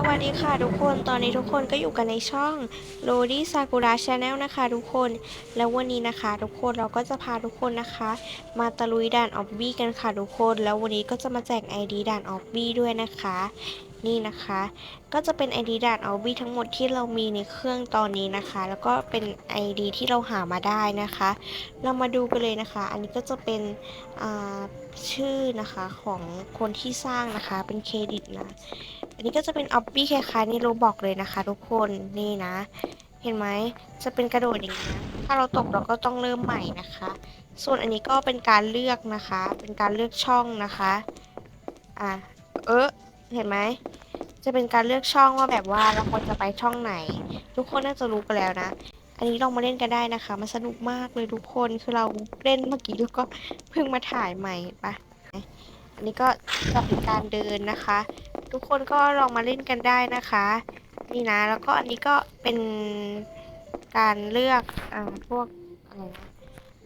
สวัสดีค่ะทุกคน ตอนนี้ทุกคนก็อยู่กันในช่อง r o d y Sakura Channel นะคะทุกคน แล้ววันนี้นะคะ ทุกคนเราก็จะพาทุกคนนะคะ มาตะลุยด่านออบบี้กันค่ะทุกคน แล้ววันนี้ก็จะมาแจก ID ด่านออบบี้ด้วยนะคะ นี่นะคะ ก็จะเป็น ID ด่านออบบี้ทั้งหมดที่เรามีในเครื่องตอนนี้นะคะ แล้วก็เป็น ID ที่เราหามาได้นะคะ เรามาดูกันเลยนะคะ อันนี้ก็จะเป็นชื่อนะคะของคนที่สร้างนะคะ เป็นเครดิตนะ อันนี้ก็จะเป็นออบบี้คล้ายๆในโรบอกเลยนะคะ ทุกคนนี่นะ เห็นไหมจะเป็นกระโดดอย่างนี้นะถ้าเราตกเราก็ต้องเริ่มใหม่นะคะ ส่วนอันนี้ก็เป็นการเลือกนะคะ เป็นการเลือกช่องนะคะอะเออเห็นไหมจะเป็นการเลือกช่องว่าแบบว่าเราควรจะไปช่องไหน ทุกคนน่าจะรู้กันแล้วนะอันนี้ลองมาเล่นกันได้นะคะ มันสนุกมากเลยทุกคนคือเราเล่นเมื่อกี้แล้วก็เพิ่งมาถ่ายใหม่ปะอันนี้ก็จะเป็นการเดินนะคะ ทุกคนก็ลองมาเล่นกันได้นะคะ นี่นะ แล้วก็อันนี้ก็เป็นการเลือกอ่าพวกอะไรนะ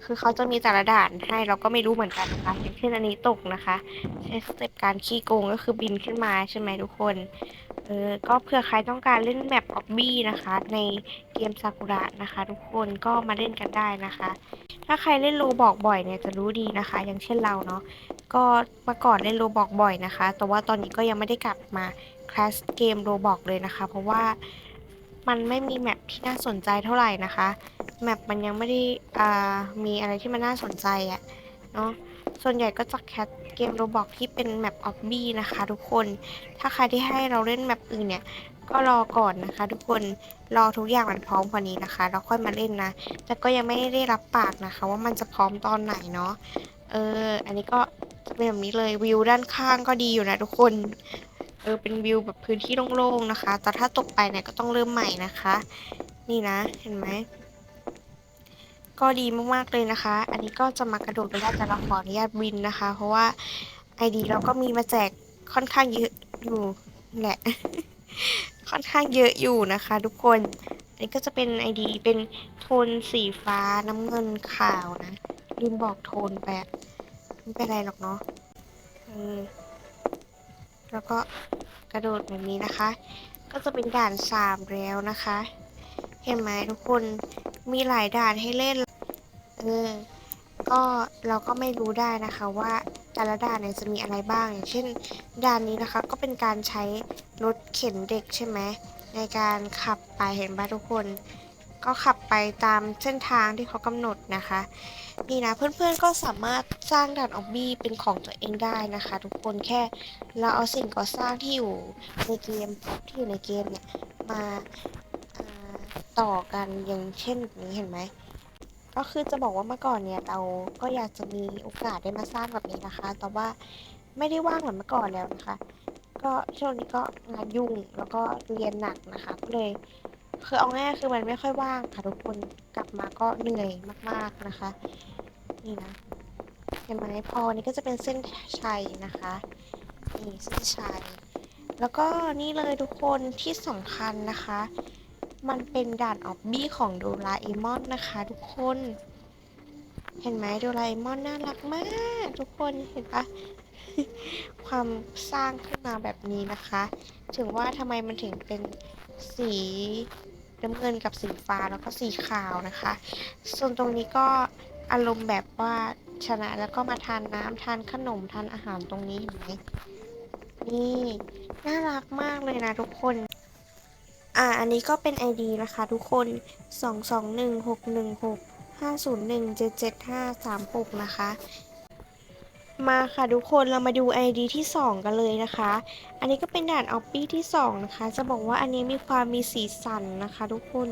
คือเขาจะมีแต่ละด่านให้เราก็ไม่รู้เหมือนกันนะคะอย่างเช่นอันนี้ตกนะคะใช้สเต็ปการขี้โกงก็คือบินขึ้นมาใช่ไหมทุกคน เออก็เผื่อใครต้องการเล่นแมปออบบี้นะคะ ในเกมซากุระนะคะ ทุกคนก็มาเล่นกันได้นะคะ ถ้าใครเล่นโลบอกบ่อยเนี่ยจะรู้ดีนะคะ อย่างเช่นเราเนาะก็เมื่อก่อนเล่นโรบอกบ่อยนะคะ แต่ว่าตอนนี้ก็ยังไม่ได้กลับมาคลาสเกมโรบอกเลยนะคะ เพราะว่ามันไม่มีแมปที่น่าสนใจเท่าไหร่นะคะแมปมันยังไม่ได้อ่ามีอะไรที่มันน่าสนใจอะเนาะส่วนใหญ่ก็จะแคส เกมโรบอกที่เป็นแมปออบบี้นะคะ ทุกคน ถ้าใครที่ให้เราเล่นแมปอื่นเนี่ย ก็รอก่อนนะคะ ทุกคน รอทุกอย่างมันพร้อมกว่านี้นะคะแล้วค่อยมาเล่นนะ แต่ก็ยังไม่ได้รับปากนะคะ ว่ามันจะพร้อมตอนไหนเนาะ เออ อันนี้ก็จะเป็นแบบนี้เลยวิวด้านข้างก็ดีอยู่นะทุกคน เออ เป็นวิวแบบพื้นที่โล่งๆนะคะ แต่ถ้าตกไปเนี่ยก็ต้องเริ่มใหม่นะคะ นี่นะ เห็นไหม ก็ดีมากๆเลยนะคะ อันนี้ก็จะมากระโดดไปได้แต่เราขออนุญาตบินนะคะ เพราะว่าไอดีเราก็มีมาแจกค่อนข้างเยอะอยู่แหละ ค่อนข้างเยอะอยู่นะคะ ทุกคนอันนี้ก็จะเป็นไอดีเป็นโทนสีฟ้าน้ำเงินขาวนะลืมบอกโทนไปไม่เป็นไรหรอกเนาะแล้วก็กระโดดแบบนี้นะคะ ก็จะเป็นด่านสามแล้วนะคะ เห็นไหมทุกคน มีหลายด่านให้เล่น เออ ก็เราก็ไม่รู้ได้นะคะว่าแต่ละด่านเนี่ยจะมีอะไรบ้าง อย่างเช่น ด่านนี้นะคะก็เป็นการใช้รถเข็นเด็กใช่ไหมในการขับไปเห็นป่ะทุกคน ก็ขับไปตามเส้นทางที่เขากำหนดนะคะนี่นะเพื่อนๆก็สามารถสร้างด่านออบบี้เป็นของตัวเองได้นะคะ ทุกคนแค่เราเอาสิ่งก่อสร้างที่อยู่ในเกมที่อยู่ในเกมเนี่ยมา ต่อกันอย่างเช่นนี้เห็นไหม ก็คือจะบอกว่าเมื่อก่อนเนี่ยเราก็อยากจะมีโอกาสได้มาสร้างแบบนี้นะคะ แต่ว่าไม่ได้ว่างเหมือนเมื่อก่อนแล้วนะคะ ก็ช่วงนี้ก็งานยุ่งแล้วก็เรียนหนักนะคะก็เลยคือเอาง่ายคือมันไม่ค่อยว่างค่ะทุกคนกลับมาก็เหนื่อยมาก ๆนะคะ นี่นะเห็นไหมพอนี่ก็จะเป็นเส้นชัยนะคะนี่เส้นชัยแล้วก็นี่เลยทุกคนที่สำคัญนะคะ มันเป็นด่านออบบี้ของโดราเอมอนนะคะทุกคน เห็นไหมโดราเอมอนน่ารักมาก ทุกคนเห็นปะความสร้างขึ้นมาแบบนี้นะคะ ถึงว่าทำไมมันถึงเป็นสีน้ำเงินกับสีฟ้าแล้วก็สีขาวนะคะ ส่วนตรงนี้ก็อารมณ์แบบว่าชนะแล้วก็มาทานน้ำทานขนมทานอาหารตรงนี้เห็นไหมนี่ น่ารักมากเลยนะทุกคน อ่า อันนี้ก็เป็น ID นะคะทุกคน 2 2 1 6 1 6 5 0 1 7 7 5 3 6 นะคะ มาค่ะทุกคนเรามาดู ID ที่ 2 กันเลยนะคะ อันนี้ก็เป็นด่านออปปี้ที่ 2 นะคะ จะบอกว่าอันนี้มีความมีสีสันนะคะ ทุกคน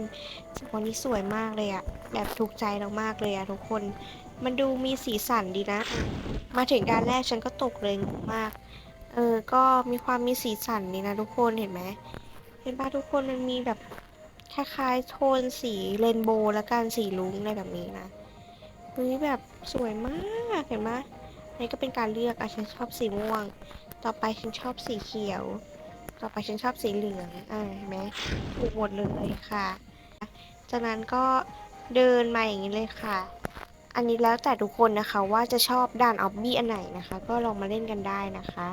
วันนี้สวยมากเลยอะแบบถูกใจเรามากเลยอะทุกคน มันดูมีสีสันดีนะ มาถึงด่านแรกฉันก็ตกเลยงงมาก เออ ก็มีความมีสีสันดีนะทุกคนเห็นไหม เห็นป่ะทุกคนมันมีแบบคล้ายๆโทนสีเรนโบว์และการสีลุ้งอะไรแบบนี้นะเฮ้แบบสวยมากเห็นไหมนี่ก็เป็นการเลือกอะฉันชอบสีม่วง ต่อไปฉันชอบสีเขียว ต่อไปฉันชอบสีเหลืองอ่าเห็นไหมถูกหมดเลยค่ะ จากนั้นก็เดินมาอย่างนี้เลยค่ะ อันนี้แล้วแต่ทุกคนนะคะว่าจะชอบด่านออบบี้อันไหนนะคะ ก็ลองมาเล่นกันได้นะคะ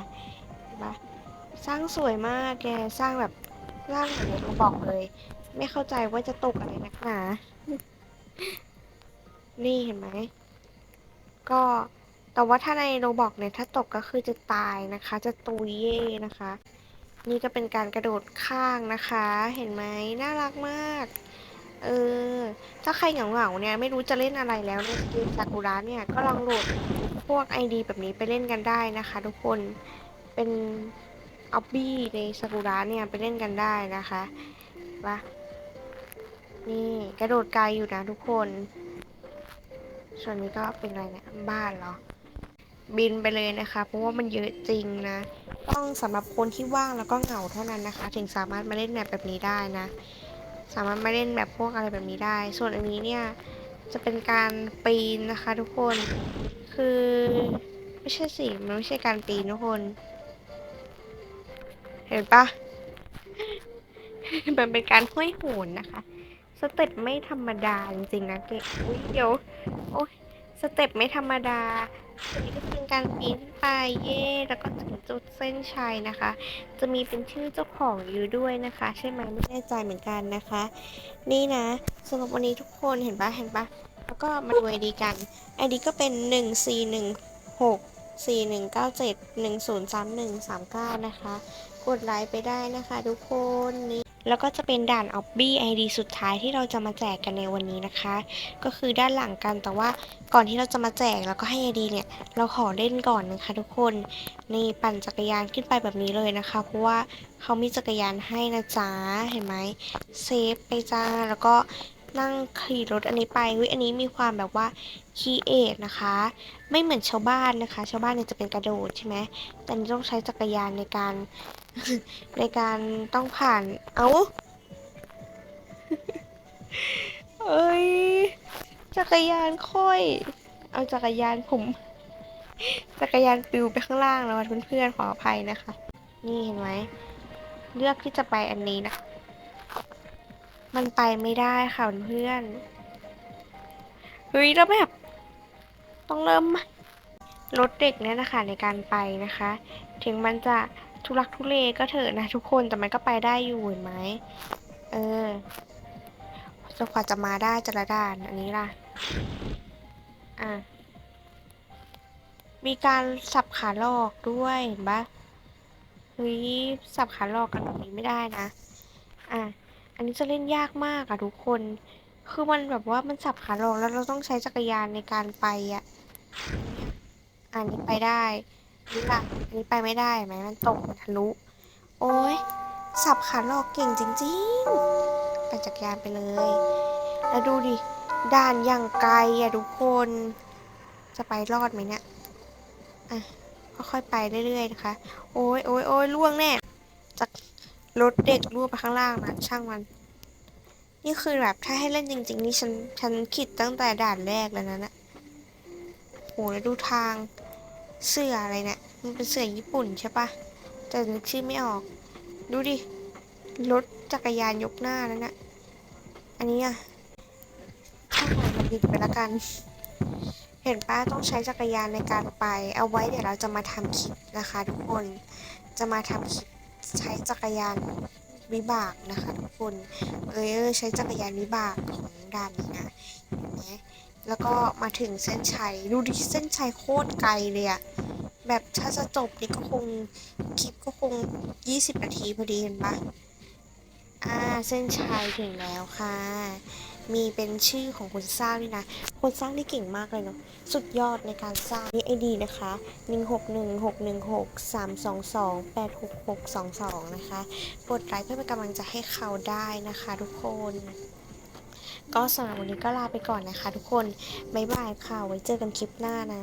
เห็นปะสร้างสวยมากแกสร้างแบบ สร้างเหนในโรบอกเลย ไม่เข้าใจว่าจะตกอะไรนักหนา นี่เห็นไหม ก็แต่ว่าถ้าในโรบอกเนี่ยถ้าตกก็คือจะตายนะคะ จะตุยเย่นะคะ นี่ก็เป็นการกระโดดข้างนะคะ เห็นไหมน่ารักมาก เออ ถ้าใครเหงาๆเนี่ย ไม่รู้จะเล่นอะไรแล้วในเกมซากุระเนี่ยก็ลองโหลดพวก ID แบบนี้ไปเล่นกันได้นะคะ ทุกคนเป็น ออบบี้ในซากุระเนี่ยไปเล่นกันได้นะคะปะนี่กระโดดไกลอยู่นะทุกคน ส่วนนี้ก็เป็นอะไรเนี่ยบ้านเหรอ บินไปเลยนะคะ เพราะว่ามันเยอะจริงนะ ต้องสำหรับคนที่ว่างแล้วก็เหงาเท่านั้นนะคะ ถึงสามารถมาเล่นแบบแบบนี้ได้นะ สามารถมาเล่นแบบพวกอะไรแบบนี้ได้ ส่วนอันนี้เนี่ยจะเป็นการปีนนะคะ ทุกคน คือไม่ใช่สิมันไม่ใช่การปีนทุกคน เห็นปะมันเป็นการห้อยโหนนะคะ สเต็ปไม่ธรรมดาจริงๆนะเกอุ้ยเดี๋ยว โอ้ยสเต็ปไม่ธรรมดาอันนี้ก็จะเป็นการปีนขึ้นไปเย่แล้วก็ถึงจุดเส้นชัยนะคะ จะมีเป็นชื่อเจ้าของอยู่ด้วยนะคะ ใช่ไหมไม่แน่ใจเหมือนกันนะคะ นี่นะสำหรับวันนี้ทุกคนเห็นปะเห็นปะแล้วก็มาดูไอดีกันไอดีก็เป็น1 4 1 6 4 1 9 7 1 0 3 1 3 9 นะคะ กดไลค์ไปได้นะคะทุกคนนี่แล้วก็จะเป็นด่านออบบี้ไอดีสุดท้ายที่เราจะมาแจกกันในวันนี้นะคะ ก็คือด้านหลังกันแต่ว่าก่อนที่เราจะมาแจกแล้วก็ให้ไอดีเนี่ย เราขอเล่นก่อนนะคะทุกคนนี่ปั่นจักรยานขึ้นไปแบบนี้เลยนะคะ เพราะว่าเขามีจักรยานให้นะจ๊ะเห็นไหมเซฟไปจ้าแล้วก็ นั่งขี่รถอันนี้ไปเฮ้ยอันนี้มีความแบบว่าคีเอทนะคะ ไม่เหมือนชาวบ้านนะคะ ชาวบ้านเนี่ยจะเป็นกระโดดใช่ไหมแต่นนี้ต้องใช้จักรยานในการ ในการต้องผ่านเอาเอ้ยจักรยานค่อย เอาจักรยานผม จักรยานปิวไปข้างล่างแล้วเพื่อนๆขออภัยนะคะ นี่เห็นไหมเลือกที่จะไปอันนี้นะ มันไปไม่ได้ค่ะเพื่อนเฮ้ยแล้วแบบ ต้องเริ่มใหม่รถเด็กเนี่ยนะคะในการไปนะคะ ถึงมันจะทุลักทุเลก็เถอะนะทุกคนแต่มันก็ไปได้อยู่เห็นไหมเออจนกว่าจะมาได้จะละดานอันนี้ล่ะ อะ มีการสับขาหลอกด้วยเห็นปะเฮ้ยสับขาหลอกกันแบบนี้ไม่ได้นะ อะ อันนี้จะเล่นยากมากอะทุกคน คือมันแบบว่ามันสับขาหลอกแล้วเราต้องใช้จักรยานในการไปอะอันนี้ไปได้นี่ล่ะอันนี้ไปไม่ได้ไหมมันตกมันทะลุ โอ้ยสับขาหลอกเก่งจริงๆปั่นจักรยานไปเลย แล้วดูดิ ด่านอย่างไกลอะทุกคน จะไปรอดไหมเนี่ย อะค่อยๆไปเรื่อยๆนะคะ โอ้ยโอ้ยโอ้ยล่วงแน่จาก รถเด็กล่วไปข้างล่างนะช่างมัน นี่คือแบบถ้าให้เล่นจริง ๆ นี่ฉันฉันคิดตั้งแต่ด่านแรกแล้วนะนะโหแล้วดูทางเสื้ออะไรเนี่ยมันเป็นเสื้อญี่ปุ่นใช่ปะแต่นึกชื่อไม่ออก ดูดิรถจักรยานยกหน้านั่นนะอันนี้อะช่างมันมันดิบไปละกัน เห็นป้าต้องใช้จักรยานในการไป เอาไว้เดี๋ยวเราจะมาทำคลิปนะคะทุกคนจะมาทำคลิป ใช้จักรยานวิบากนะคะทุกคน เออใช้จักรยานวิบากของด่านนี้นะเห็นไหมแล้วก็มาถึงเส้นชัย ดูดิเส้นชัยโคตรไกลเลยอะแบบถ้าจะจบนี่ก็คงคลิปก็คง 20 นาทีพอดีเห็นปะอ่า เส้นชัยถึงแล้วค่ะ มีเป็นชื่อของคนสร้างด้วยนะ คนสร้างนี่เก่งมากเลยเนาะ สุดยอดในการสร้างนี่ไอดีนะคะ 16161632866622 นะคะกดไลค์เพื่อเป็นกำลังใจให้เขาได้นะคะทุกคน ก็สำหรับวันนี้ก็ลาไปก่อนนะคะทุกคน บ๊ายบายค่ะ ไว้เจอกันคลิปหน้านะ